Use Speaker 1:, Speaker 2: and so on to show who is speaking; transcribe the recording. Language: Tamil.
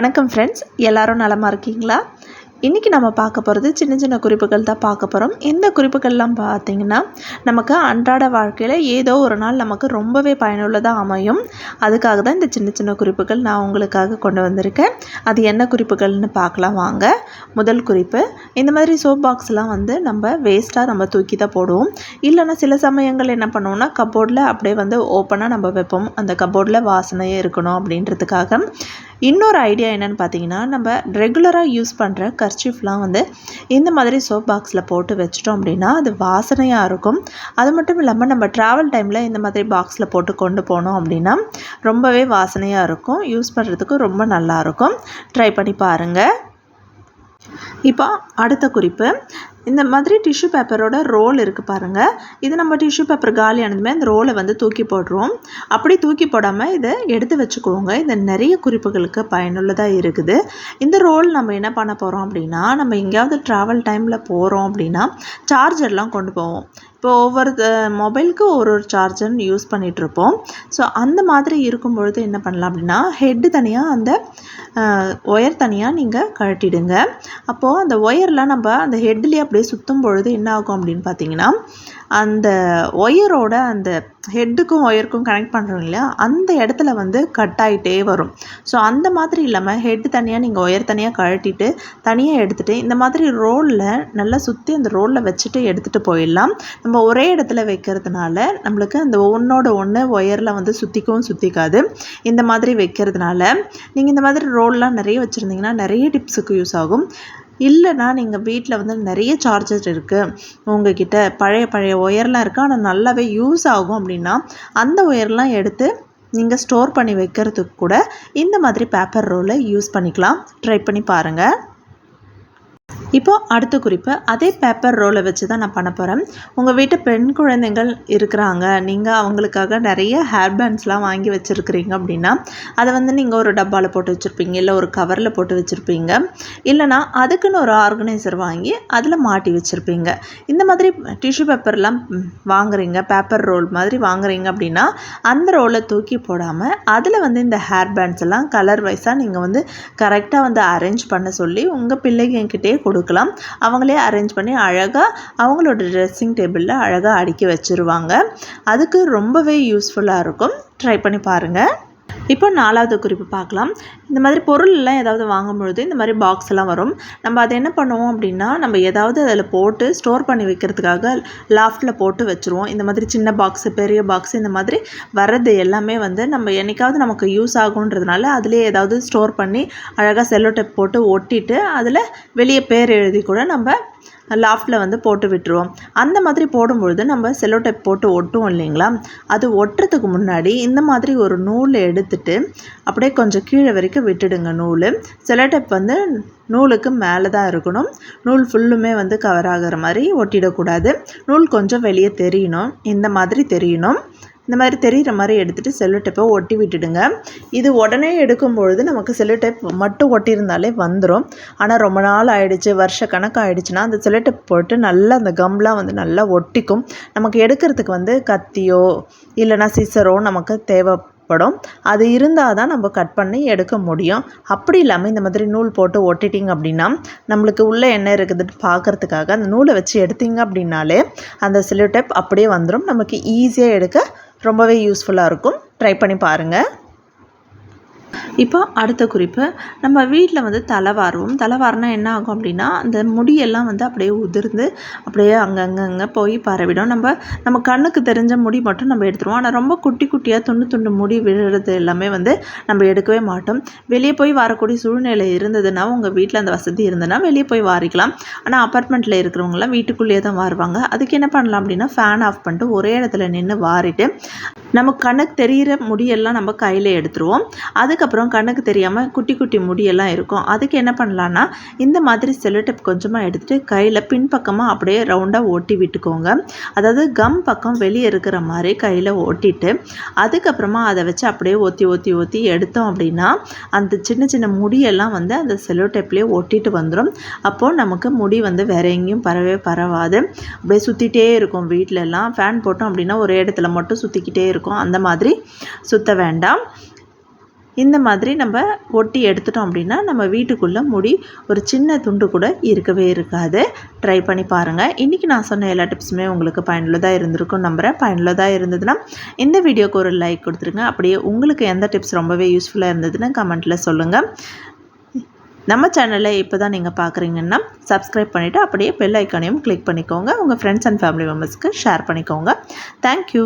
Speaker 1: வணக்கம் ஃப்ரெண்ட்ஸ் எல்லாரும் நலமாக இருக்கீங்களா? இன்றைக்கி நம்ம பார்க்க போகிறது சின்ன சின்ன குறிப்புகள் தான் பார்க்க போகிறோம் இந்த குறிப்புகள்லாம் பார்த்திங்கன்னா நமக்கு அன்றாட வாழ்க்கையில் ஏதோ ஒரு நாள் நமக்கு ரொம்பவே பயனுள்ளதாக அமையும். அதுக்காக தான் இந்த சின்ன சின்ன குறிப்புகள் நான் உங்களுக்காக கொண்டு வந்திருக்கேன். அது என்ன குறிப்புகள்னு பார்க்கலாம் வாங்க. முதல் குறிப்பு இந்த மாதிரி சோப் பாக்ஸ்லாம் வந்து நம்ம வேஸ்ட்டாக நம்ம தூக்கி தான் போடுவோம். இல்லைன்னா சில சமயங்கள் என்ன பண்ணுவோம்னா கபோர்டில் அப்படியே வந்து ஓப்பனாக நம்ம வைப்போம். அந்த கபோர்டில் வாசனையே இருக்கணும் அப்படின்றதுக்காக. இன்னொரு ஐடியா என்னென்னு பார்த்தீங்கன்னா நம்ம ரெகுலராக யூஸ் பண்ணுற கர்ச்சிஃப்லாம் வந்து இந்த மாதிரி சோப் பாக்ஸில் போட்டு வச்சிட்டோம் அப்படின்னா அது வாசனையாக இருக்கும். அது மட்டும் இல்லாமல் நம்ம ட்ராவல் டைமில் இந்த மாதிரி பாக்ஸில் போட்டு கொண்டு போனோம் அப்படின்னா ரொம்பவே வாசனையாக இருக்கும். யூஸ் பண்ணுறதுக்கு ரொம்ப நல்லாயிருக்கும் ட்ரை பண்ணி பாருங்கள் இப்போ அடுத்த குறிப்பு. இந்த மாதிரி டிஷ்யூ பேப்பரோட ரோல் இருக்குது பாருங்கள் இது நம்ம டிஷ்யூ பேப்பர் காலி ஆனதுமே அந்த ரோலை வந்து தூக்கி போடுறோம் அப்படி தூக்கி போடாமல் இதை எடுத்து வச்சுக்கோங்க. இது நிறைய குறிப்புகளுக்கு பயனுள்ளதாக இருக்குது. இந்த ரோல் நம்ம என்ன பண்ண போகிறோம் அப்படின்னா நம்ம எங்கேயாவது ட்ராவல் டைமில் போகிறோம் அப்படின்னா சார்ஜர்லாம் கொண்டு போவோம். இப்போ ஒவ்வொரு மொபைலுக்கு ஒரு ஒரு சார்ஜர் யூஸ் பண்ணிகிட்ருப்போம் ஸோ அந்த மாதிரி இருக்கும் பொழுது என்ன பண்ணலாம் அப்படின்னா ஹெட்டு தனியாக அந்த ஒயர் தனியாக நீங்கள் கழட்டிடுங்க. அப்போது அந்த ஒயர்லாம் நம்ம அந்த ஹெட்லேயே அப்படியே சுற்றும் பொழுது என்ன ஆகும் அப்படின்னு பார்த்தீங்கன்னா அந்த ஒயரோட அந்த ஹெட்டுக்கும் ஒயருக்கும் கனெக்ட் பண்ணுறோம் இல்லையா? அந்த இடத்துல வந்து கட் ஆகிட்டே வரும். ஸோ அந்த மாதிரி இல்லாமல் ஹெட்டு தனியாக நீங்கள் ஒயர் தனியாக கழட்டிட்டு தனியாக எடுத்துகிட்டு இந்த மாதிரி ரோலில் நல்லா சுற்றி அந்த ரோலில் வச்சுட்டு எடுத்துகிட்டு போயிடலாம். நம்ம ஒரே இடத்துல வைக்கிறதுனால நம்மளுக்கு அந்த ஒன்றோட ஒன்று ஒயரில் வந்து சுற்றிக்கவும் சுற்றிக்காது இந்த மாதிரி வைக்கிறதுனால நீங்கள் இந்த மாதிரி ரோல்லாம் நிறைய வச்சுருந்தீங்கன்னா நிறைய டிப்ஸுக்கு யூஸ் ஆகும். இல்லைனா நீங்கள் வீட்டில் வந்து நிறைய சார்ஜர் இருக்குது உங்ககிட்ட பழைய பழைய ஒயர்லாம் இருக்குது ஆனால் நல்லாவே யூஸ் ஆகும் அப்படின்னா அந்த ஒயர்லாம் எடுத்து நீங்கள் ஸ்டோர் பண்ணி வைக்கிறதுக்கு கூட இந்த மாதிரி பேப்பர் ரோலை யூஸ் பண்ணிக்கலாம். ட்ரை பண்ணி பாருங்கள் இப்போது அடுத்த குறிப்பு அதே பேப்பர் ரோலை வச்சு தான் நான் பண்ண போகிறேன் உங்கள் வீட்டு பெண் குழந்தைகள் இருக்கிறாங்க. நீங்கள் அவங்களுக்காக நிறைய ஹேர் பேண்ட்ஸ்லாம் வாங்கி வச்சுருக்கிறீங்க அப்படின்னா அதை வந்து நீங்கள் ஒரு டப்பாவில் போட்டு வச்சுருப்பீங்க இல்லை ஒரு கவரில் போட்டு வச்சுருப்பீங்க. இல்லைனா அதுக்குன்னு ஒரு ஆர்கனைசர் வாங்கி அதில் மாட்டி வச்சுருப்பீங்க. இந்த மாதிரி டிஷ்யூ பேப்பர்லாம் வாங்குறீங்க பேப்பர் ரோல் மாதிரி வாங்குறீங்க அப்படின்னா அந்த ரோலை தூக்கி போடாமல் அதில் வந்து இந்த ஹேர் பேண்ட்ஸ் எல்லாம் கலர் வைஸாக நீங்கள் வந்து கரெக்டாக வந்து அரேஞ்ச் பண்ண சொல்லி உங்கள் பிள்ளைங்கக்கிட்டே கொடுக்கலாம். அவங்களே அரேஞ்ச் பண்ணி அழகாக அவங்களோட ட்ரெஸ்ஸிங் டேபிளில் அழகாக அடுக்கி வச்சுருவாங்க. அதுக்கு ரொம்பவே யூஸ்ஃபுல்லாக இருக்கும். ட்ரை பண்ணி பாருங்கள் இப்போ நாலாவது குறிப்பு பார்க்கலாம். இந்த மாதிரி பொருள் எல்லாம் ஏதாவது வாங்கும்பொழுது இந்த மாதிரி பாக்ஸ் எல்லாம் வரும். நம்ம அதை என்ன பண்ணுவோம் அப்படின்னா நம்ம ஏதாவது அதில் போட்டு ஸ்டோர் பண்ணி வைக்கிறதுக்காக லாஃப்டில் போட்டு வச்சுருவோம். இந்த மாதிரி சின்ன பாக்ஸு பெரிய பாக்ஸ் இந்த மாதிரி வர்றது எல்லாமே வந்து நம்ம என்றைக்காவது நமக்கு யூஸ் ஆகுன்றதுனால அதிலே ஏதாவது ஸ்டோர் பண்ணி அழகாக செல்லோ டேப் போட்டு ஒட்டிட்டு அதில் வெளியே பேர் எழுதி கூட நம்ம லாஃப்டில் வந்து போட்டு விட்டுருவோம். அந்த மாதிரி போடும்பொழுது நம்ம செல்லோ டைப் போட்டு ஒட்டுவோம் இல்லைங்களா? அது ஒட்டுறதுக்கு முன்னாடி இந்த மாதிரி ஒரு நூல் எடுத்துட்டு அப்படியே கொஞ்சம் கீழே வரைக்கும் விட்டுடுங்க நூல். செல்லோ டைப் வந்து நூலுக்கு மேலே தான் இருக்கணும். நூல் ஃபுல்லுமே வந்து கவர் ஆகிற மாதிரி ஒட்டிடக்கூடாது. நூல் கொஞ்சம் வெளியே தெரியணும். இந்த மாதிரி தெரியணும். இந்த மாதிரி தெரிகிற மாதிரி எடுத்துகிட்டு செல்லோ டேப்பை ஒட்டி விட்டுடுங்க. இது உடனே எடுக்கும் பொழுது நமக்கு செல்லோ டேப் மட்டும் ஒட்டியிருந்தாலே வந்துடும் ஆனால் ரொம்ப நாள் ஆகிடுச்சு வருஷ கணக்கு ஆகிடுச்சுன்னா அந்த செல்லோ டேப் போட்டு நல்லா அந்த கம்லாம் வந்து நல்லா ஒட்டிக்கும். நமக்கு எடுக்கிறதுக்கு வந்து கத்தியோ இல்லைனா சிசரோ நமக்கு தேவை படும் அது இருந்தால் தான் நம்ம கட் பண்ணி எடுக்க முடியும். அப்படி இல்லாமல் இந்த மாதிரி நூல் போட்டு ஒட்டிட்டிங்க அப்படின்னா நம்மளுக்கு உள்ளே என்ன இருக்குதுன்னு பார்க்குறதுக்காக அந்த நூலை வச்சு எடுத்தீங்க அப்படின்னாலே அந்த சிலோ டேப் அப்படியே வந்துடும் நமக்கு ஈஸியாக எடுக்க ரொம்பவே யூஸ்ஃபுல்லாக இருக்கும். ட்ரை பண்ணி பாருங்கள் இப்போ அடுத்த குறிப்பு நம்ம வீட்டில் வந்து தலைவாரும் தலைவாரனா என்ன ஆகும் அப்படின்னா அந்த முடியெல்லாம் வந்து அப்படியே உதிர்ந்து அப்படியே அங்கங்கங்கே போய் பரவிடும். நம்ம நம்ம கண்ணுக்கு தெரிஞ்ச முடி மட்டும் நம்ம எடுத்துருவோம். ஆனால் ரொம்ப குட்டி குட்டியாக துண்டு துண்டு முடி விழுறது எல்லாமே வந்து நம்ம எடுக்கவே மாட்டோம். வெளியே போய் வரக்கூடிய சூழ்நிலை இருந்ததுன்னா உங்கள் வீட்டில் அந்த வசதி இருந்ததுன்னா வெளியே போய் வாரிக்கலாம். ஆனால் அப்பார்ட்மெண்ட்டில் இருக்கிறவங்களாம் வீட்டுக்குள்ளேயே தான் வாருவாங்க. அதுக்கு என்ன பண்ணலாம் அப்படின்னா ஃபேன் ஆஃப் பண்ணிட்டு ஒரே இடத்துல நின்று வாரிட்டு நமக்கு கண்ணுக்கு தெரிகிற முடியெல்லாம் நம்ம கையில் எடுத்துருவோம். அதுக்கப்புறம் கண்ணுக்கு தெரியாமல் குட்டி குட்டி முடியெல்லாம் இருக்கும். அதுக்கு என்ன பண்ணலான்னா இந்த மாதிரி செல்லோடேப் கொஞ்சமாக எடுத்துகிட்டு கையில் பின்பக்கமாக அப்படியே ரவுண்டாக ஓட்டி விட்டுக்கோங்க. அதாவது கம் பக்கம் வெளியே இருக்கிற மாதிரி கையில் ஓட்டிட்டு அதுக்கப்புறமா அதை வச்சு அப்படியே ஊற்றி ஒத்தி ஊற்றி எடுத்தோம் அப்படின்னா அந்த சின்ன சின்ன முடியெல்லாம் வந்து அந்த செல்லோடேப்லேயே ஒட்டிட்டு வந்துடும் அப்போது நமக்கு முடி வந்து வேற எங்கேயும் பரவே பரவாது. அப்படியே சுற்றிட்டே இருக்கும் வீட்டிலலாம் ஃபேன் போட்டோம் அப்படின்னா ஒரே இடத்துல மட்டும் சுற்றிக்கிட்டே இருக்கும். அந்த மாதிரி சுற்ற வேண்டாம். இந்த மாதிரி நம்ம ஒட்டி எடுத்துட்டோம் அப்படின்னா நம்ம வீட்டுக்குள்ளே முடி ஒரு சின்ன துண்டு கூட இருக்கவே இருக்காது. ட்ரை பண்ணி பாருங்கள் இன்றைக்கி நான் சொன்ன எல்லா டிப்ஸுமே உங்களுக்கு பயனுள்ளதாக இருந்திருக்கும் நம்புகிறேன் பயனுள்ளதாக இருந்ததுன்னா இந்த வீடியோக்கு ஒரு லைக் கொடுத்துருங்க. அப்படியே உங்களுக்கு எந்த டிப்ஸ் ரொம்பவே யூஸ்ஃபுல்லாக இருந்ததுன்னு கமெண்ட்டில் சொல்லுங்கள் நம்ம சேனலை இப்போ தான் நீங்கள் பார்க்குறீங்கன்னா சப்ஸ்கிரைப் பண்ணிவிட்டு அப்படியே பெல் ஐக்கானையும் கிளிக் பண்ணிக்கோங்க. உங்கள் ஃப்ரெண்ட்ஸ் அண்ட் ஃபேமிலி மெம்பர்ஸ்க்கு ஷேர் பண்ணிக்கோங்க. Thank you